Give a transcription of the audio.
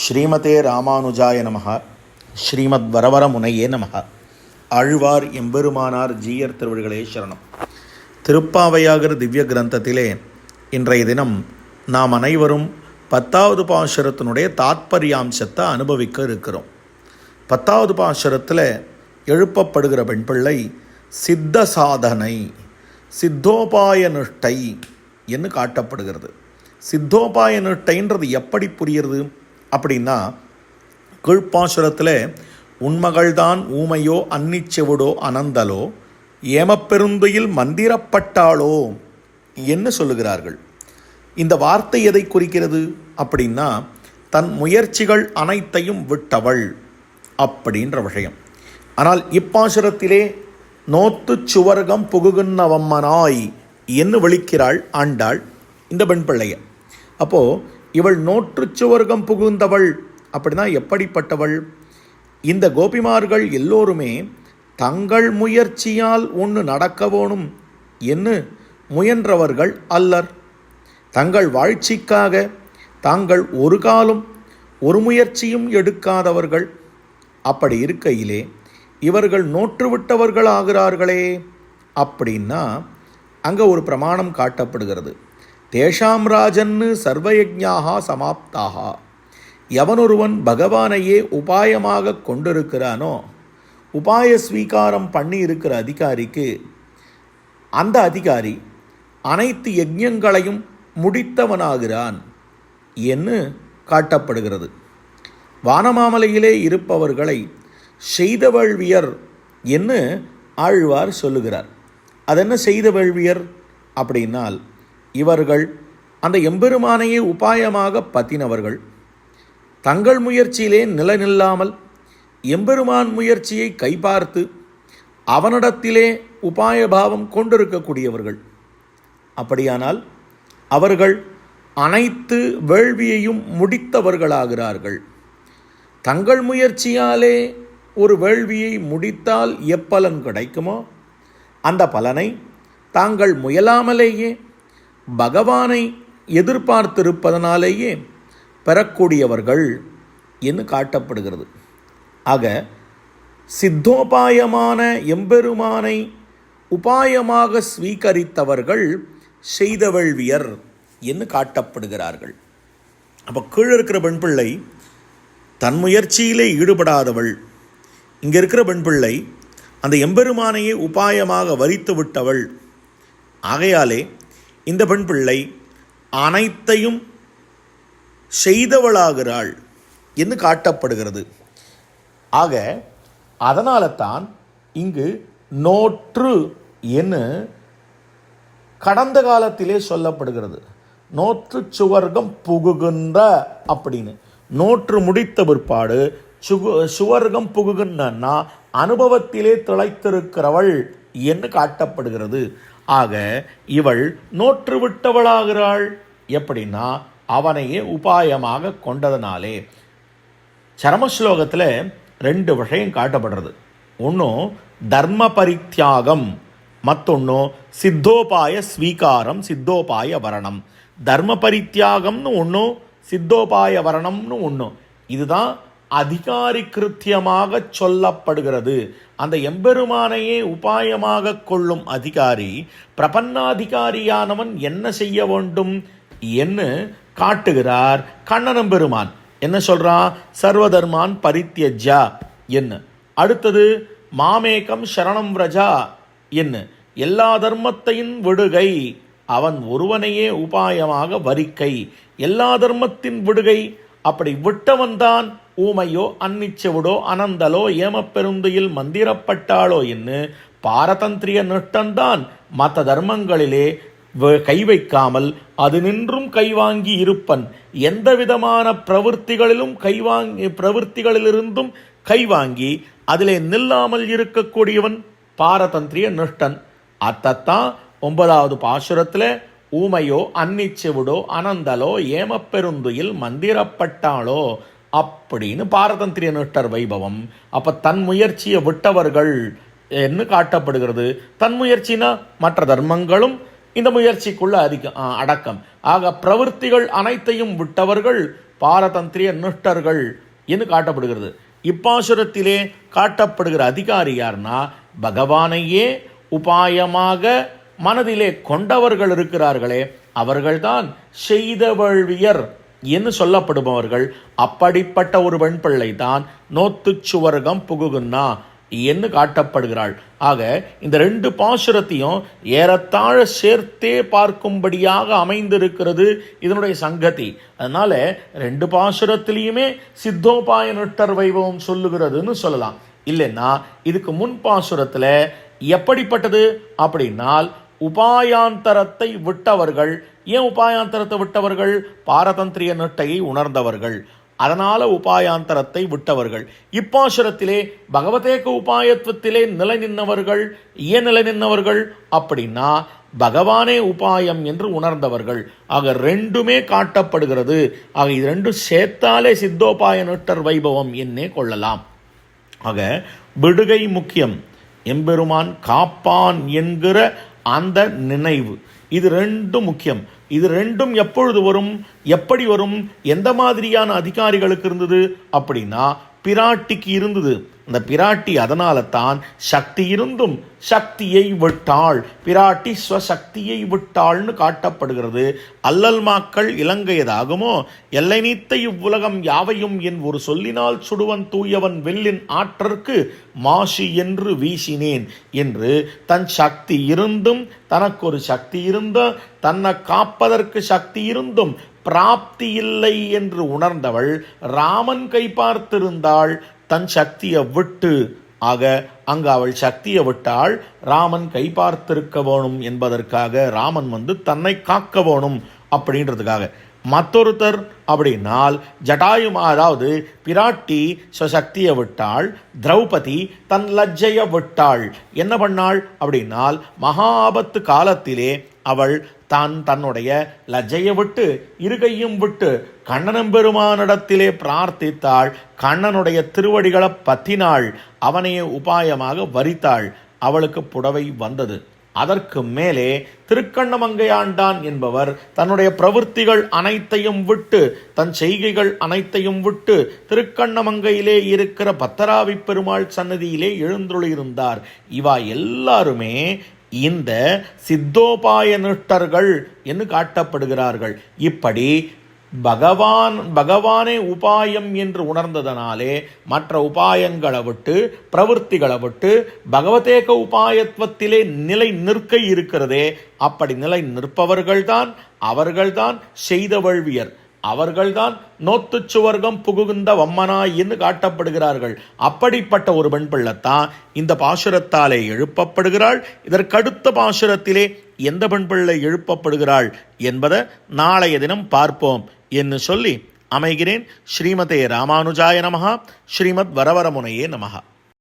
ஸ்ரீமதே ராமானுஜாய நம ஸ்ரீமத் வரவர முனையே நமக ஆழ்வார் எம்பெருமானார் ஜீயர் திருவடிகளே சரணம். திருப்பாவையாகிற திவ்ய கிரந்தத்திலே இன்றைய தினம் நாம் அனைவரும் பத்தாவது பாசுரத்தினுடைய தாத்பரியாம்சத்தை அனுபவிக்க இருக்கிறோம். பத்தாவது பாசுரத்தில் எழுப்பப்படுகிற பெண் பிள்ளை சித்த சாதனை சித்தோபாய நிஷ்டை என்று காட்டப்படுகிறது. சித்தோபாய நிஷ்டைன்றது எப்படி புரியுறது அப்படின்னா கீழ்ப்பாசுரத்தில் உண்மகள்தான் ஊமையோ அன்னிச்செவிடோ அனந்தலோ ஏமப்பெருந்தையில் மந்திரப்பட்டாளோ? என்ன சொல்லுகிறார்கள். இந்த வார்த்தை எதை குறிக்கிறது? அப்படின்னா தன் முயற்சிகள் அனைத்தையும் விட்டவள் அப்படின்ற விஷயம். ஆனால் இப்பாசுரத்திலே நோத்து சுவர்க்கம் புகுகின்றவம்மனாய் என்று விழிக்கிறாள் ஆண்டாள் இந்த பெண் பிள்ளைய. அப்போது இவள் நோற்று சுவர்க்கம் புகுந்தவள். அப்படின்னா எப்படிப்பட்டவள்? இந்த கோபிமார்கள் எல்லோருமே தங்கள் முயற்சியால் ஒன்று நடக்க வேணும் என்று முயன்றவர்கள் அல்லர். தங்கள் வாழ்ச்சிக்காக தாங்கள் ஒரு காலம் ஒரு முயற்சியும் எடுக்காதவர்கள். அப்படி இருக்கையிலே இவர்கள் நோற்றுவிட்டவர்கள் ஆகிறார்களே அப்படின்னா அங்கே ஒரு பிரமாணம் காட்டப்படுகிறது. தேஷாம் ராஜன்னு சர்வயஜ்ஞாகா சமாப்தாக எவனொருவன் பகவானையே உபாயமாக கொண்டிருக்கிறானோ உபாய ஸ்வீகாரம் பண்ணி இருக்கிற அதிகாரிக்கு அந்த அதிகாரி அனைத்து யஜ்யங்களையும் முடித்தவனாகிறான் என்று காட்டப்படுகிறது. வானமாமலையிலே இருப்பவர்களை செய்தவழ்வியர் என்று ஆழ்வார் சொல்லுகிறார். அதென்ன செய்தவள்வியர் அப்படின்னால் இவர்கள் அந்த எம்பெருமானையே உபாயமாக பத்தினவர்கள். தங்கள் முயற்சியிலே நிலநில்லாமல் எம்பெருமான் முயற்சியை கைபார்த்து அவனிடத்திலே உபாயபாவம் கொண்டிருக்கக்கூடியவர்கள். அப்படியானால் அவர்கள் அனைத்து வேள்வியையும் முடித்தவர்களாகிறார்கள். தங்கள் முயற்சியாலே ஒரு வேள்வியை முடித்தால் எப்பலன் கிடைக்குமோ அந்த பலனை தாங்கள் முயலாமலேயே பகவானை எதிர்பார்த்திருப்பதனாலேயே பெறக்கூடியவர்கள் என்று காட்டப்படுகிறது. ஆக சித்தோபாயமான எம்பெருமானை உபாயமாக ஸ்வீகரித்தவர்கள் செய்தவள்வியர் என்று காட்டப்படுகிறார்கள். அப்போ கீழே இருக்கிற பெண் பிள்ளை தன் முயற்சியிலே ஈடுபடாதவள். இங்கே இருக்கிற பெண் பிள்ளை அந்த எம்பெருமானையே உபாயமாக வரித்து விட்டவள். ஆகையாலே இந்த பெண் பிள்ளை அனைத்தையும் செய்தவளாகிறாள் என்று காட்டப்படுகிறது. ஆக அதனால தான் இங்கு நோற்று என்று கடந்த காலத்திலே சொல்லப்படுகிறது. நோற்று சுவர்க்கம் புகுகின்ற அப்படின்னு. நோற்று முடித்த பிற்பாடு சுகு சுவர்க்கம் புகுகின்றன்னா அனுபவத்திலே திளைத்திருக்கிறவள் என்று காட்டப்படுகிறது. ஆக இவள் நோற்று விட்டவளாகிறாள் எப்படின்னா அவனையே உபாயமாக கொண்டதனாலே. சரமஸ்லோகத்தில் ரெண்டு விஷயம் காட்டப்படுறது. ஒன்றும் தர்ம பரித்தியாகம் மற்றொன்று சித்தோபாய ஸ்வீகாரம் சித்தோபாய வரணம். தர்ம பரித்தியாகம்னு ஒன்றும் சித்தோபாய வரணம்னு ஒன்று இதுதான் அதிகாரி கிருத்தியமாக சொல்லப்படுகிறது. அந்த எம்பெருமானையே உபாயமாக கொள்ளும் அதிகாரி பிரபன்னாதிகாரியானவன் என்ன செய்ய வேண்டும் என்று காட்டுகிறார் கண்ணனம் பெருமான். என்ன சொல்றான் சர்வதர்மான் பரித்தியஜா என்ன அடுத்தது மாமேகம் சரணம் ரஜா என்ன எல்லா தர்மத்தையும் விடுகை அவன் ஒருவனையே உபாயமாக வரிக்கை. எல்லா தர்மத்தின் விடுகை அப்படி விட்டவன்தான் ஊமையோ அன்னிச்செவிடோ அனந்தலோ ஏமப்பெருந்தையில் மந்திரப்பட்டாளோ என்று பாரதந்திரிய நிட்டந்தான் மற்ற தர்மங்களிலே கை வைக்காமல் அது நின்றும் கைவாங்கி இருப்பன். எந்த விதமான பிரவൃத்திகளிலும் கைவாங்கி பிரவൃத்திகளிலிருந்தும் கைவாங்கி அதிலே நில்லாமல் இருக்கக்கூடியவன் பாரதந்திரிய நிஷ்டன் அத்தத்தான் ஒன்பதாவது பாசுரத்தில் ஊமையோ அன்னிச்செவிடோ அனந்தலோ ஏமப்பெருந்துயில் மந்திரப்பட்டாளோ? அப்படின்னு பாரதந்திரிய நிட்டர் வைபவம். அப்போ தன் முயற்சியை விட்டவர்கள் என்று காட்டப்படுகிறது. தன் முயற்சினா மற்ற தர்மங்களும் இந்த முயற்சிக்குள்ள அதிக அடக்கம். ஆக பிரவൃத்திகள் அனைத்தையும் விட்டவர்கள் பாரதந்திரிய நிஷ்டர்கள் என்று காட்டப்படுகிறது. இப்பாசுரத்திலே காட்டப்படுகிற அதிகாரி யார்னா பகவானையே உபாயமாக மனதிலே கொண்டவர்கள் இருக்கிறார்களே அவர்கள்தான் செய்தவழ்வியர் என்று சொல்லப்படுபவர்கள். அப்படிப்பட்ட ஒரு வெண்பிள்ளை தான் நோத்துச் சுவர்க்கம் புகுகுன்னா என்று காட்டப்படுகிறாள். ஆக இந்த ரெண்டு பாசுரத்தையும் ஏறத்தாழ சேர்த்தே பார்க்கும்படியாக அமைந்திருக்கிறது இதனுடைய சங்கதி. அதனால ரெண்டு பாசுரத்திலையுமே சித்தோபாய நுட்டர் வைபவம் சொல்லுகிறதுன்னு சொல்லலாம். இல்லைன்னா இதுக்கு முன் பாசுரத்தில் எப்படிப்பட்டது? அப்படின்னால் உபாயாந்தரத்தை விட்டவர்கள். ஏன் உபாயாந்தரத்தை விட்டவர்கள்? பாரதந்திரிய நெட்டையை உணர்ந்தவர்கள். அதனால உபாயாந்தரத்தை விட்டவர்கள். இப்பாசுரத்திலே பகவதேக உபாயத்துவத்திலே நிலை நின்னவர்கள். ஏன் நிலை நின்னவர்கள்? அப்படின்னா பகவானே உபாயம் என்று உணர்ந்தவர்கள். ஆக ரெண்டுமே காட்டப்படுகிறது. ஆக இது ரெண்டும் சேர்த்தாலே சித்தோபாய நட்டர் வைபவம் என்னே கொள்ளலாம். ஆக விடுகை முக்கியம். எம்பெருமான் காப்பான் என்கிற அந்த நினைவு. இது ரெண்டும் முக்கியம். இது ரெண்டும் எப்பொழுது வரும்? எப்படி வரும்? எந்த மாதிரியான அதிகாரிகளுக்கு இருந்தது? அப்படின்னா பிராட்டிக்கு இருந்தது. அந்த பிராட்டி அதனால தான் சக்தி இருந்தும் சக்தியை விட்டாள். பிராட்டி ஸ்வசக்தியை விட்டாள்னு காட்டப்படுகிறது. அல்லல் மாக்கள் இலங்கையதாகுமோ? எல்லை நீத்த இவ்வுலகம் யாவையும் என் ஒரு சொல்லினால் சுடுவன் தூயவன் வெல்லின் ஆற்றற்கு மாசு என்று வீசினேன் என்று தன் சக்தி இருந்தும் தனக்கு ஒரு சக்தி இருந்தும் தன்னை காப்பதற்கு சக்தி இருந்தும் பிராப்தி இல்லை என்று உணர்ந்தவள் ராமன் கை பார்த்திருந்தாள் தன் சக்தியை விட்டு. ஆக அங்கு அவள் சக்தியை விட்டால் ராமன் கை பார்த்திருக்க வேணும் என்பதற்காக ராமன் வந்து தன்னை காக்க வேணும் அப்படின்றதுக்காக. மற்றொருத்தர் அப்படின்னால் ஜடாயுமா அதாவது பிராட்டி சக்தியை விட்டாள் திரௌபதி தன் லஜ்ஜையை விட்டாள். என்ன பண்ணாள்? அப்படின்னால் மகாபத்து காலத்திலே அவள் தான் தன்னுடைய லஜ்ஜையை விட்டு இருகையும் விட்டு கண்ணனம் பெருமானிடத்திலே பிரார்த்தித்தாள். கண்ணனுடைய திருவடிகளை பத்தினாள் அவனையே உபாயமாக வரித்தாள். அவளுக்கு புடவை வந்தது. அதற்கு மேலே திருக்கண்ணமங்கையாண்டான் என்பவர் தன்னுடைய பிரவൃத்திகள் அனைத்தையும் விட்டு தன் செய்கைகள் அனைத்தையும் விட்டு திருக்கண்ணமங்கையிலே இருக்கிற பத்தராவி பெருமாள் சன்னதியிலே எழுந்துள்ளிருந்தார் இவா எல்லாருமே இந்த சித்தோபாய நிஷ்டர்கள் என்று காட்டப்படுகிறார்கள். இப்படி பகவான் பகவானே உபாயம் என்று உணர்ந்ததனாலே மற்ற உபாயங்களை விட்டு பிரவൃத்திகளை விட்டு பகவதேக உபாயத்துவத்திலே நிலை நிற்க இருக்கிறதே. அப்படி நிலை நிற்பவர்கள்தான் அவர்கள்தான் செய்த வழ்வியர் அவர்கள்தான் நோத்து சுவர்க்கம் புகுந்த வம்மனாயின்னு என்று காட்டப்படுகிறார்கள். அப்படிப்பட்ட ஒரு பெண் பிள்ளைத்தான் இந்த பாசுரத்தாலே எழுப்பப்படுகிறாள். இதற்கடுத்த பாசுரத்திலே எந்த பெண் பிள்ளை எழுப்பப்படுகிறாள் என்பதை நாளைய தினம் பார்ப்போம் என்று சொல்லி அமைகிறேன். ஸ்ரீமதே ராமானுஜாய நமகா ஸ்ரீமத் வரவரமுனையே நமகா